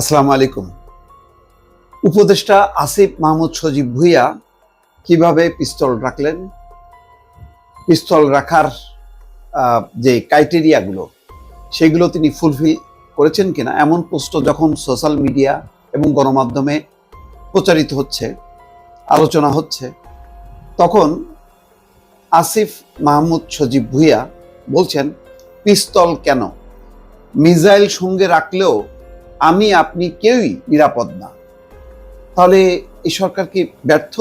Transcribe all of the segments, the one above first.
আসসালামু আলাইকুম। উপদেষ্টা আসিফ মাহমুদ সজীব ভুইয়া কীভাবে পিস্তল রাখলেন? পিস্তল রাখার যে ক্রাইটেরিয়াগুলো, সেগুলো তিনি ফুলফিল করেছেন কিনা? এমন প্রশ্ন যখন সোশ্যাল মিডিয়া এবং গণমাধ্যমে প্রচারিত হচ্ছে, আলোচনা হচ্ছে, তখন আসিফ মাহমুদ সজীব ভুইয়া বলছেন, পিস্তল কেন? মিজাইল সঙ্গে রাখলেও আমি, আপনি কেউই নিরাপদ না। তাহলে এই সরকার কি ব্যর্থ?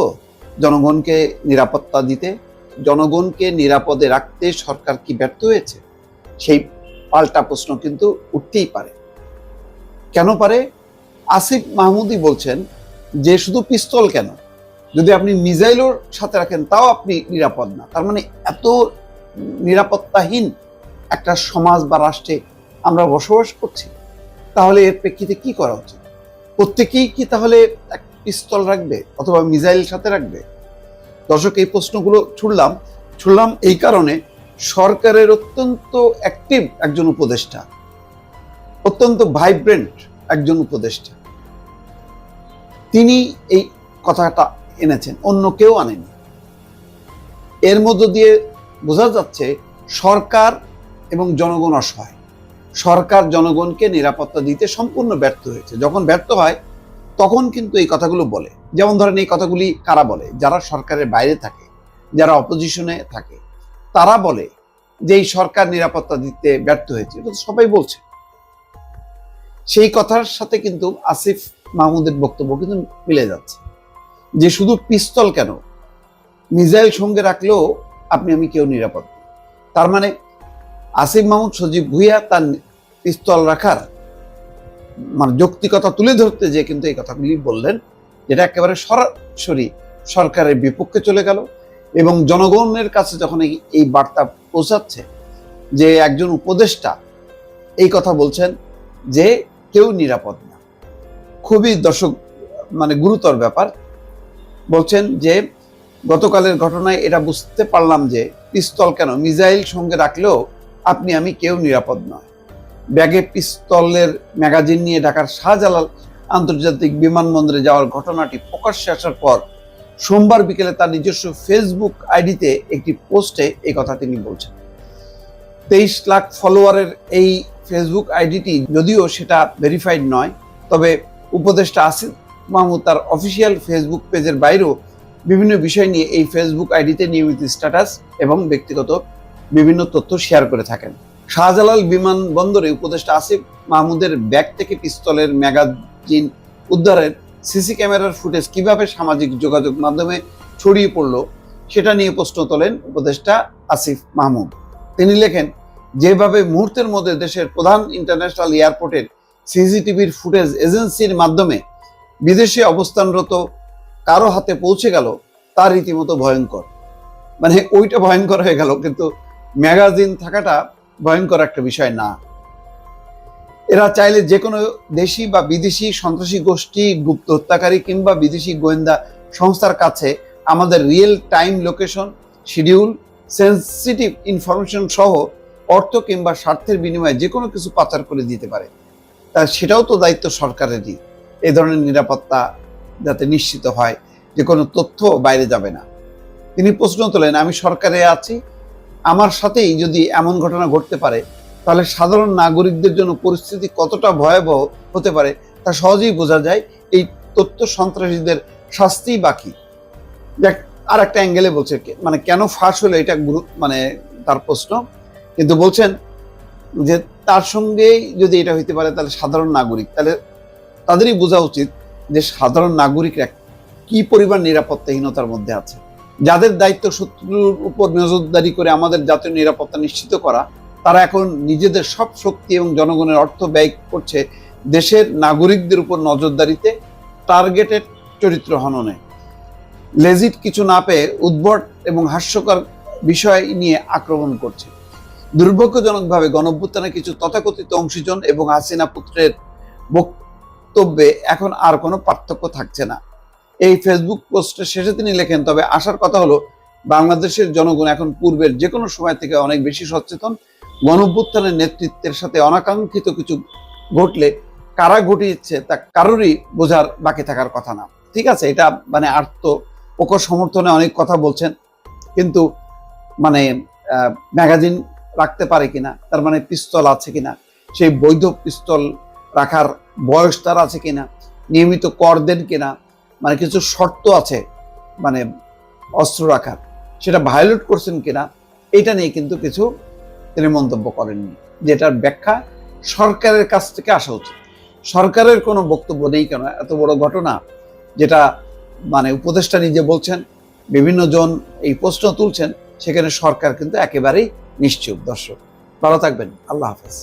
জনগণকে নিরাপত্তা দিতে, জনগণকে নিরাপদে রাখতে সরকার কি ব্যর্থ হয়েছে? সেই পাল্টা প্রশ্ন কিন্তু উঠতেই পারে। কেন পারে? আসিফ মাহমুদি বলছেন যে, শুধু পিস্তল কেন? যদি আপনি মিসাইলের সাথে রাখেন, তাও আপনি নিরাপদ না। তার মানে এত নিরাপত্তাহীন একটা সমাজ বা রাষ্ট্রে আমরা বসবাস করছি। তাহলে এর প্রেক্ষিতে কি করা উচিত? প্রত্যেকেই কি তাহলে এক পিস্তল রাখবে অথবা মিসাইল সাথে রাখবে? দর্শক, এই প্রশ্নগুলো ছুড়লাম। ছুড়লাম এই কারণে সরকারের অত্যন্ত অ্যাক্টিভ একজন উপদেষ্টা, অত্যন্ত ভাইব্রেন্ট একজন উপদেষ্টা। তিনি এই কথাটা এনেছেন, অন্য কেউ আনেনি। এর মধ্য দিয়ে বোঝা যাচ্ছে সরকার এবং জনগণ অসহায়। সরকার জনগণকে নিরাপত্তা দিতে সম্পূর্ণ ব্যর্থ হয়েছে। যখন ব্যর্থ হয়, তখন কিন্তু এই কথাগুলো বলে। যেমন ধরেন এই কথাগুলি কারা বলে? যারা সরকারের বাইরে থাকে, যারা অপোজিশনে থাকে, তারা বলে যে এই সরকার নিরাপত্তা দিতে ব্যর্থ হয়েছে। এটা তো সবাই বলছে। সেই কথার সাথে কিন্তু আসিফ মাহমুদের বক্তব্য কিন্তু মিলে যাচ্ছে। যে শুধু পিস্তল কেন? মিজাইল সঙ্গে রাখলেও আপনি, আমি কেউ নিরাপদ তার মানে আসিফ মাহমুদ সজীব ভুইয়া তার পিস্তল রাখার মানে যৌক্তিকতা তুলে ধরতে যে কিন্তু এই কথাগুলি বললেন, যেটা একেবারে সরাসরি সরকারের বিপক্ষে চলে গেল এবং জনগণের কাছে যখন এই- বার্তা পৌঁছাচ্ছে যে একজন উপদেষ্টা এই কথা বলছেন যে কেউ নিরাপদ না। খুবই দর্শক মানে গুরুতর ব্যাপার। বলছেন যে গতকালের ঘটনায় এটা বুঝতে পারলাম যে পিস্তল কেন মিজাইল সঙ্গে রাখলেও আপনি, আমি কেউ নিরাপদ নয়। ব্যাগে পিস্তলের ম্যাগাজিন নিয়ে ঢাকার শাহজালাল আন্তর্জাতিক বিমানবন্দরে যাওয়ার ঘটনাটি প্রকাশ্যে আসার পর সোমবার বিকেলে তার নিজস্ব ফেসবুক আইডিতে একটি পোস্টে এই কথা তিনি বলছেন। তেইশ লাখ ফলোয়ারের এই ফেসবুক আইডিটি যদিও সেটা ভেরিফাইড নয়, তবে উপদেষ্টা আসিফ মাহমুদ তার অফিসিয়াল ফেসবুক পেজের বাইরেও বিভিন্ন বিষয় নিয়ে এই ফেসবুক আইডিতে নিয়মিত স্ট্যাটাস এবং ব্যক্তিগত বিভিন্ন তথ্য শেয়ার করে থাকেন। শাহজালাল বিমানবন্দরে উপদেষ্টা আসিফ মাহমুদের ব্যাগ থেকে পিস্তলের ম্যাগাজিন উদ্ধারের সিসি ক্যামেরার ফুটেজ কীভাবে সামাজিক যোগাযোগ মাধ্যমে ছড়িয়ে পড়ল, সেটা নিয়ে প্রশ্ন তোলেন উপদেষ্টা আসিফ মাহমুদ। তিনি লেখেন, যেভাবে মুহূর্তের মধ্যে দেশের প্রধান ইন্টারন্যাশনাল এয়ারপোর্টের সিসিটিভির ফুটেজ এজেন্সির মাধ্যমে বিদেশে অবস্থানরত কারও হাতে পৌঁছে গেল তার রীতিমতো ভয়ঙ্কর। মানে ওইটা ভয়ঙ্কর হয়ে গেল, কিন্তু ম্যাগাজিন থাকাটা ভয়ঙ্কর একটা বিষয় না। এরা চাইলে যে কোনো দেশি বা বিদেশি সন্ত্রাসী গোষ্ঠী, গুপ্ত হত্যাকারী কিংবা বিদেশি গোয়েন্দা সংস্থার কাছে আমাদের real time location schedule sensitive information সহ অর্থ কিংবা স্বার্থের বিনিময়ে যে কোনো কিছু পাচার করে দিতে পারে। তা সেটাও তো দায়িত্ব সরকারেরই। এ ধরনের নিরাপত্তা যাতে নিশ্চিত হয় যে কোনো তথ্য বাইরে যাবে না। তিনি প্রশ্ন তোলেন, আমি সরকারে আছি আমার সাথেই যদি এমন ঘটনা ঘটতে পারে, তাহলে সাধারণ নাগরিকদের জন্য পরিস্থিতি কতটা ভয়াবহ হতে পারে তা সহজেই বোঝা যায়। এই তথ্য সন্ত্রাসীদের শাস্তি বাকি দেখ আর একটা অ্যাঙ্গেলে বলছে মানে কেন ফাঁস হলো এটা গুরু মানে তার প্রশ্ন। কিন্তু বলছেন যে তার সঙ্গেই যদি এটা হইতে পারে তাহলে সাধারণ নাগরিক, তাহলে তাদেরই বোঝা উচিত যে সাধারণ নাগরিকরা কি পরিমাণ নিরাপত্তাহীনতার মধ্যে আছে। যাদের দায়িত্ব শত্রুর উপর নজরদারি করে আমাদের জাতীয় নিরাপত্তা নিশ্চিত করা, তারা এখন নিজেদের সব শক্তি এবং জনগণের অর্থ ব্যয় করছে দেশের নাগরিকদের উপর নজরদারিতে টার্গেটেড চরিত্র হননে। লেজিট কিছু না পেয়ে উদ্ভট এবং হাস্যকর বিষয় নিয়ে আক্রমণ করছে। দুর্ভাগ্যজনকভাবে গণভ্যুত্থানে কিছু তথাকথিত অংশীজন এবং হাসিনা পুত্রের বক্তব্যে এখন আর কোনো পার্থক্য থাকছে না। এই ফেসবুক পোস্টের শেষে তিনি লেখেন, তবে আসার কথা হলো, বাংলাদেশের জনগণ এখন পূর্বের যে কোনো সময় থেকে অনেক বেশি সচেতন। গণভ্যুত্থানের নেতৃত্বের সাথে অনাকাঙ্ক্ষিত কিছু ঘটলে কারা ঘটিয়েছে তা কারোরই বোঝার বাকি থাকার কথা না। ঠিক আছে, এটা মানে আর্থ প্রকট সমর্থনে অনেক কথা বলছেন, কিন্তু মানে ম্যাগাজিন রাখতে পারে কিনা, তার মানে পিস্তল আছে কিনা, সেই বৈধ পিস্তল রাখার বয়স তার আছে কিনা, নিয়মিত কর দেন কিনা মানে কিছু শর্ত আছে মানে অস্ত্র রাখার। সেটা ভায়োলেট করছেন কিনা, এটা নিয়ে কিন্তু কিছু তিনি মন্তব্য করেননি। যেটার ব্যাখ্যা সরকারের কাছ থেকে আসা উচিত। সরকারের কোনো বক্তব্য নেই কেন? এত বড় ঘটনা যেটা মানে উপদেষ্টা নিজে বলছেন বিভিন্ন জন এই প্রশ্ন তুলছেন, সেখানে সরকার কিন্তু একেবারেই নিশ্চুপ। দর্শক, ভালো থাকবেন। আল্লাহ হাফেজ।